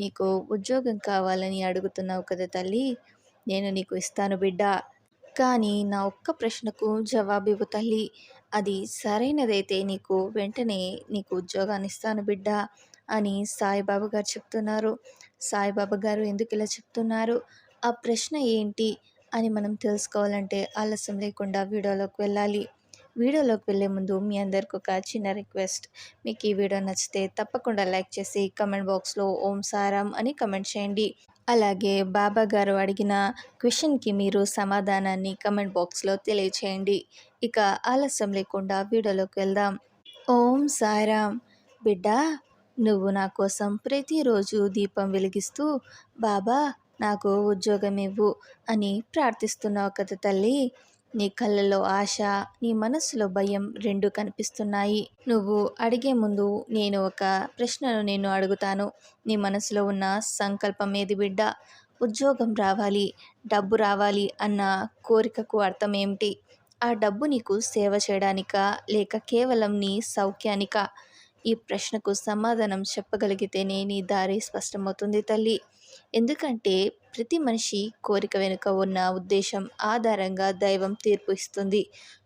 నీకు ఉద్యోగం కావాలని అడుగుతున్నావు కదా తల్లి నేను నీకు ఇస్తాను బిడ్డ. కానీ నా ఒక్క ప్రశ్నకు జవాబివ్వు తల్లి. అది సరైనదైతే నీకు వెంటనే నీకు ఉద్యోగాన్ని ఇస్తాను బిడ్డ అని సాయిబాబా గారు చెప్తున్నారు. సాయిబాబా గారు ఎందుకు ఇలా చెప్తున్నారు? ఆ ప్రశ్న ఏంటి అని మనం తెలుసుకోవాలంటే ఆలస్యం లేకుండా వీడియోలోకి వెళ్ళాలి. వీడియోలోకి వెళ్ళే ముందు మీ అందరికి ఒక చిన్న రిక్వెస్ట్. మీకు ఈ వీడియో నచ్చితే తప్పకుండా లైక్ చేసి కమెంట్ బాక్స్లో ఓం సారం అని కమెంట్ చేయండి. అలాగే బాబా గారు అడిగిన క్వశ్చన్కి మీరు సమాధానాన్ని కమెంట్ బాక్స్లో తెలియచేయండి. ఇక ఆలస్యం లేకుండా వీడియోలోకి వెళ్దాం. ఓం సారాం. బిడ్డ నువ్వు నా కోసం ప్రతిరోజు దీపం వెలిగిస్తూ బాబా నాకు ఉద్యోగం ఇవ్వు అని ప్రార్థిస్తున్నావు కదా తల్లి నీ కళ్ళలో ఆశ నీ మనసులో భయం రెండు కనిపిస్తున్నాయి. నువ్వు అడిగే ముందు నేను ఒక ప్రశ్నను నేను అడుగుతాను. నీ మనసులో ఉన్న సంకల్పం ఏది బిడ్డ? ఉద్యోగం రావాలి డబ్బు రావాలి అన్న కోరికకు అర్థం ఏమిటి ఆ డబ్బు నీకు సేవ చేయడానికా లేక కేవలం నీ సౌఖ్యానికా? ఈ ప్రశ్నకు సమాధానం చెప్పగలిగితేనే నీ దారి స్పష్టమవుతుంది తల్లి. ఎందుకంటే ప్రతి మనిషి కోరిక వెనుక ఉన్న ఉద్దేశం ఆధారంగా దైవం తీర్పు ఇస్తుంది.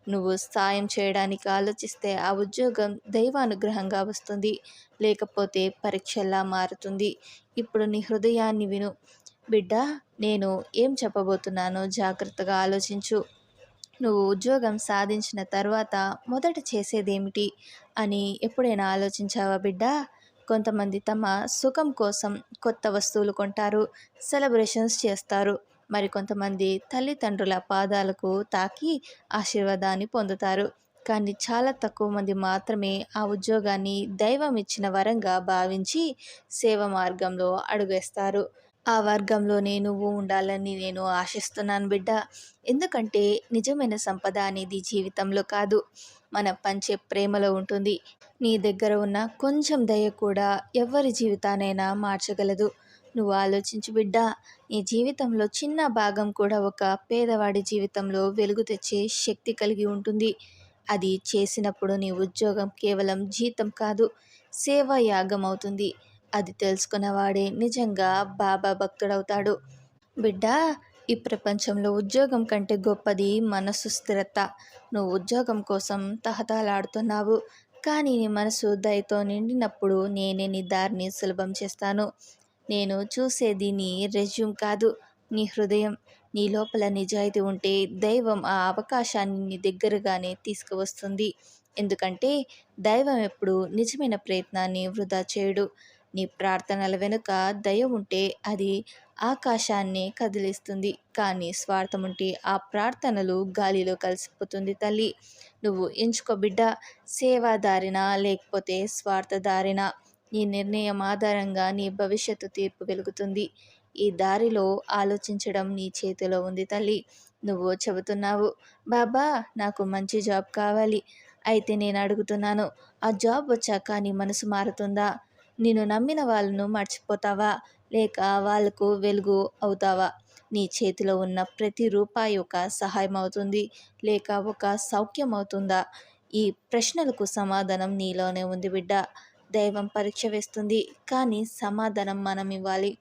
నువ్వు సాయం చేయడానికి ఆలోచిస్తే ఆ ఉద్యోగం దైవానుగ్రహంగా వస్తుంది. లేకపోతే పరీక్షలా మారుతుంది. ఇప్పుడు నీ హృదయాన్ని విను. బిడ్డ నేను ఏం చెప్పబోతున్నానో జాగ్రత్తగా ఆలోచించు. నువ్వు ఉద్యోగం సాధించిన తర్వాత మొదట చేసేదేమిటి అని ఎప్పుడైనా ఆలోచించావా బిడ్డ? కొంతమంది తమ సుఖం కోసం కొత్త వస్తువులు కొంటారు సెలబ్రేషన్స్ చేస్తారు. మరికొంతమంది తల్లిదండ్రుల పాదాలకు తాకి ఆశీర్వాదాన్ని పొందుతారు. కానీ చాలా తక్కువ మంది మాత్రమే ఆ ఉద్యోగాన్ని దైవం ఇచ్చిన వరంగా భావించి సేవ మార్గంలో అడుగేస్తారు. ఆ వర్గంలోనే నువ్వు ఉండాలని నేను ఆశిస్తున్నాను బిడ్డ. ఎందుకంటే నిజమైన సంపద అనేది జీవితంలో కాదు. మన పంచే ప్రేమలో ఉంటుంది. నీ దగ్గర ఉన్న కొంచెం దయ కూడా ఎవరి జీవితానైనా మార్చగలదు. నువ్వు ఆలోచించు బిడ్డ. నీ జీవితంలో చిన్న భాగం కూడా ఒక పేదవాడి జీవితంలో వెలుగు తెచ్చే శక్తి కలిగి ఉంటుంది. అది చేసినప్పుడు నీ ఉద్యోగం కేవలం జీతం కాదు సేవా యాగం అవుతుంది. అది తెలుసుకున్నవాడే నిజంగా బాబా భక్తుడవుతాడు. బిడ్డ ఈ ప్రపంచంలో ఉద్యోగం కంటే గొప్పది మనసు స్థిరత. నువ్వు ఉద్యోగం కోసం తహతలాడుతున్నావు కానీ నీ మనసు దయతో నిండినప్పుడు నేనే నీ దారిని సులభం చేస్తాను. నేను చూసేది నీ రెజ్యూమ్ కాదు నీ హృదయం. నీ లోపల నిజాయితీ ఉంటే దైవం ఆ అవకాశాన్ని నీ దగ్గరగానే తీసుకువస్తుంది. ఎందుకంటే దైవం ఎప్పుడు నిజమైన ప్రయత్నాన్ని వృధా చేయడు. నీ ప్రార్థనల వెనుక దయ ఉంటే అది ఆకాశాన్ని కదిలిస్తుంది. కానీ స్వార్థం ఉంటే ఆ ప్రార్థనలు గాలిలో కలిసిపోతుంది తల్లి. నువ్వు ఎంచుకో బిడ్డ సేవాదారిన లేకపోతే స్వార్థదారిన నీ నిర్ణయం ఆధారంగా నీ భవిష్యత్తు తీర్పు వెలుగుతుంది. ఈ దారిలో ఆలోచించడం నీ చేతిలో ఉంది తల్లి. నువ్వు చెబుతున్నావు బాబా నాకు మంచి జాబ్ కావాలి. అయితే నేను అడుగుతున్నాను ఆ జాబ్ వచ్చాక నీ మనసు మారుతుందా? నేను నమ్మిన వాళ్ళను మర్చిపోతావా? లేక వాళ్ళకు వెలుగు అవుతావా? నీ చేతిలో ఉన్న ప్రతి రూపాయి ఒక సహాయం అవుతుంది లేక ఒక సౌఖ్యం అవుతుందా ఈ ప్రశ్నలకు సమాధానం నీలోనే ఉంది బిడ్డ. దైవం పరీక్ష వేస్తుంది కానీ సమాధానం మనం ఇవ్వాలి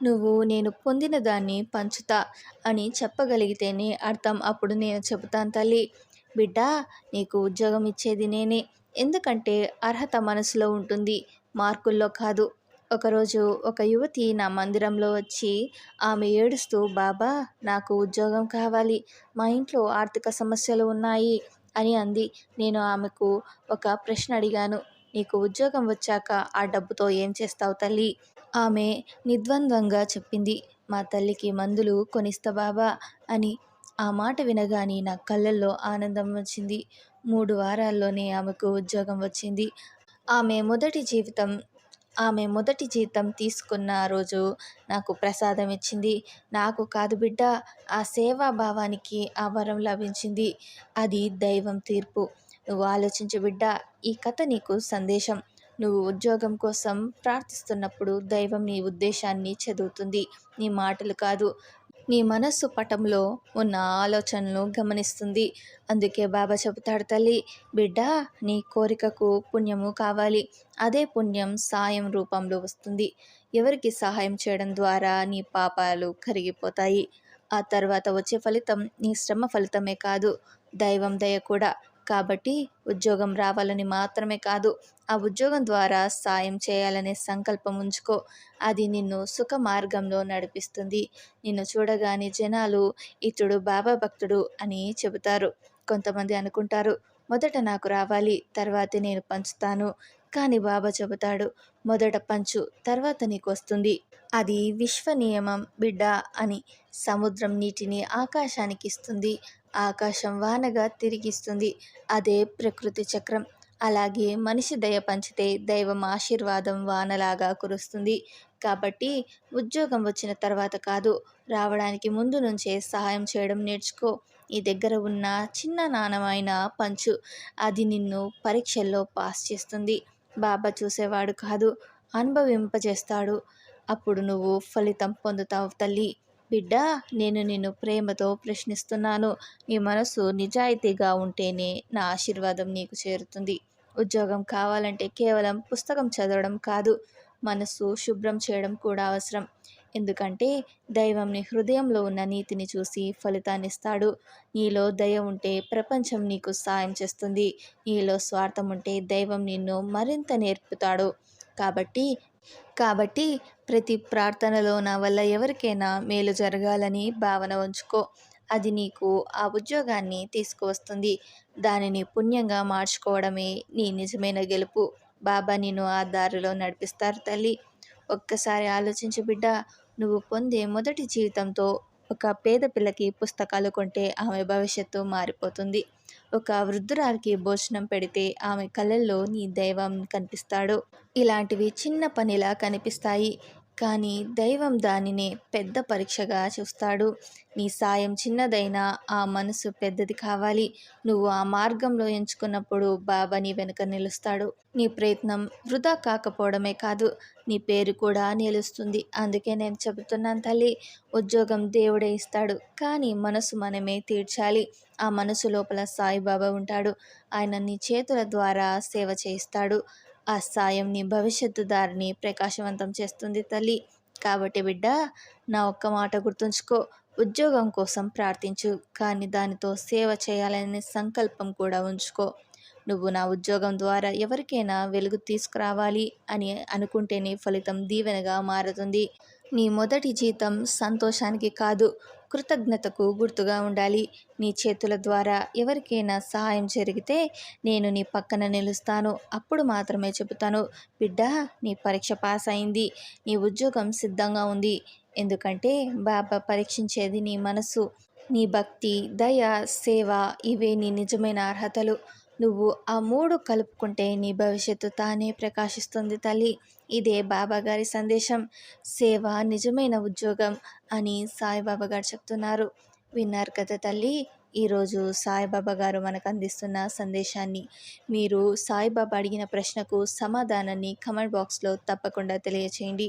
నువ్వు నేను పొందిన దాన్ని పంచుతా అని చెప్పగలిగితేనే అర్థం. అప్పుడు నేను చెబుతాను తల్లి. బిడ్డ నీకు ఉద్యోగం ఇచ్చేది నేనే. ఎందుకంటే అర్హత మనసులో ఉంటుంది. మార్కుల్లో కాదు. ఒకరోజు ఒక యువతి నా మందిరంలో వచ్చి ఆమె ఏడుస్తూ బాబా నాకు ఉద్యోగం కావాలి. మా ఇంట్లో ఆర్థిక సమస్యలు ఉన్నాయి అని అంది. నేను ఆమెకు ఒక ప్రశ్న అడిగాను. నీకు ఉద్యోగం వచ్చాక ఆ డబ్బుతో ఏం చేస్తావు తల్లి? ఆమె నిద్వంద్వంగా చెప్పింది. మా తల్లికి మందులు కొనిస్తా బాబా అని ఆ మాట వినగానే నా కళ్ళల్లో ఆనందం వచ్చింది. మూడు వారాల్లోనే ఆమెకు ఉద్యోగం వచ్చింది. ఆమె మొదటి జీవితం ఆమె మొదటి జీతం తీసుకున్న రోజు నాకు ప్రసాదం ఇచ్చింది. నాకు కాదు బిడ్డ ఆ సేవా భావానికి ఆ వరం లభించింది. అది దైవం తీర్పు. నువ్వు ఆలోచించు బిడ్డ ఈ కథ నీకు సందేశం. నువ్వు ఉద్యోగం కోసం ప్రార్థిస్తున్నప్పుడు దైవం నీ ఉద్దేశాన్ని చదువుతుంది. నీ మాటలు కాదు. నీ మనస్సు పటంలో ఉన్న ఆలోచనలు గమనిస్తుంది. అందుకే బాబా చెబుతాడు తల్లి బిడ్డ నీ కోరికకు పుణ్యము కావాలి. అదే పుణ్యం సాయం రూపంలో వస్తుంది. ఎవరికి సహాయం చేయడం ద్వారా నీ పాపాలు కరిగిపోతాయి. ఆ తర్వాత వచ్చే ఫలితం నీ శ్రమ ఫలితమే కాదు. దైవం దయ కూడా. కాబట్టి ఉద్యోగం రావాలని మాత్రమే కాదు ఆ ఉద్యోగం ద్వారా సాయం చేయాలనే సంకల్పం ఉంచుకో. అది నిన్ను సుఖ మార్గంలో నడిపిస్తుంది. నిన్ను చూడగానే జనాలు ఇతడు బాబా భక్తుడు అని చెబుతారు. కొంతమంది అనుకుంటారు మొదట నాకు రావాలి తర్వాత నేను పంచుతాను. కానీ బాబా చెబుతాడు మొదట పంచు తర్వాత నీకు వస్తుంది. అది విశ్వ నియమం బిడ్డ అని సముద్రం నీటిని ఆకాశానికి ఇస్తుంది. ఆకాశం వానగా తిరిగిస్తుంది. అదే ప్రకృతి చక్రం. అలాగే మనిషి దయ పంచితే దైవం ఆశీర్వాదం వానలాగా కురుస్తుంది. కాబట్టి ఉద్యోగం వచ్చిన తర్వాత కాదు రావడానికి ముందు నుంచే సహాయం చేయడం నేర్చుకో. నీ దగ్గర ఉన్న చిన్న నాణమైన పంచు అది నిన్ను పరీక్షల్లో పాస్ చేస్తుంది. బాబా చూసేవాడు కాదు అనుభవింపజేస్తాడు. అప్పుడు నువ్వు ఫలితం పొందుతావు తల్లి. బిడ్డ నేను నిన్ను ప్రేమతో ప్రశ్నిస్తున్నాను. నీ మనసు నిజాయితీగా ఉంటేనే నా ఆశీర్వాదం నీకు చేరుతుంది. ఉద్యోగం కావాలంటే కేవలం పుస్తకం చదవడం కాదు మనసు శుభ్రం చేయడం కూడా అవసరం. ఎందుకంటే దైవం నీ హృదయంలో ఉన్న నీతిని చూసి ఫలితాన్ని ఇస్తాడు నీలో దయ ఉంటే ప్రపంచం నీకు సాయం చేస్తుంది. నీలో స్వార్థం ఉంటే దైవం నిన్ను మరింత నేర్పుతాడు. కాబట్టి కాబట్టి ప్రతి ప్రార్థనలో నా వల్ల ఎవరికైనా మేలు జరగాలని భావన ఉంచుకో. అది నీకు ఆ ఉద్యోగాన్ని తీసుకువస్తుంది. దానిని పుణ్యంగా మార్చుకోవడమే నీ నిజమైన గెలుపు. బాబా నిన్ను ఆ దారిలో నడిపిస్తారు తల్లి. ఒక్కసారి ఆలోచించు బిడ్డ నువ్వు పొందే మొదటి జీవితంతో ఒక పేద పిల్లకి పుస్తకాలు కొంటే ఆమె భవిష్యత్తు మారిపోతుంది. ఒక వృద్ధురాలికి భోజనం పెడితే ఆమె కళ్ళల్లో నీ దైవం కనిపిస్తాడు. ఇలాంటివి చిన్న పనిలా కనిపిస్తాయి. కానీ దైవం దానినే పెద్ద పరీక్షగా చూస్తాడు. నీ సాయం చిన్నదైనా ఆ మనసు పెద్దది కావాలి. నువ్వు ఆ మార్గంలో ఎంచుకున్నప్పుడు బాబా నీ వెనుక నిలుస్తాడు. నీ ప్రయత్నం వృధా కాకపోవడమే కాదు నీ పేరు కూడా నిలుస్తుంది. అందుకే నేను చెబుతున్నాను తల్లి ఉద్యోగం దేవుడే ఇస్తాడు. కానీ మనసు మనమే తీర్చాలి. ఆ మనసు లోపల సాయిబాబా ఉంటాడు. ఆయన నీ చేతుల ద్వారా సేవ చేయిస్తాడు. ఆ సాయం నీ భవిష్యత్తు దారిని ప్రకాశవంతం చేస్తుంది తల్లి. కాబట్టి బిడ్డ నా ఒక్క మాట గుర్తుంచుకో. ఉద్యోగం కోసం ప్రార్థించు కానీ దానితో సేవ చేయాలనే సంకల్పం కూడా ఉంచుకో. నువ్వు నా ఉద్యోగం ద్వారా ఎవరికైనా వెలుగు తీసుకురావాలి అని అనుకుంటేనే ఫలితం దీవెనగా మారుతుంది. నీ మొదటి జీతం సంతోషానికి కాదు కృతజ్ఞతకు గుర్తుగా ఉండాలి. నీ చేతుల ద్వారా ఎవరికైనా సహాయం జరిగితే నేను నీ పక్కన నిలుస్తాను. అప్పుడు మాత్రమే చెబుతాను బిడ్డ నీ పరీక్ష పాస్ అయింది. నీ ఉద్యోగం సిద్ధంగా ఉంది. ఎందుకంటే బాబా పరీక్షించేది నీ మనసు. నీ భక్తి దయ సేవ ఇవే నీ నిజమైన అర్హతలు. నువ్వు ఆ మూడు కలుపుకుంటే నీ భవిష్యత్తు తానే ప్రకాశిస్తుంది తల్లి. ఇదే బాబా గారి సందేశం. సేవ నిజమైన ఉద్యోగం అని సాయిబాబా గారు చెప్తున్నారు. విన్నారు కదా తల్లి ఈరోజు సాయిబాబా గారు మనకు అందిస్తున్న సందేశాన్ని. మీరు సాయిబాబా అడిగిన ప్రశ్నకు సమాధానాన్ని కమెంట్ బాక్స్లో తప్పకుండా తెలియచేయండి.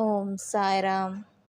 ఓం సాయిరామ్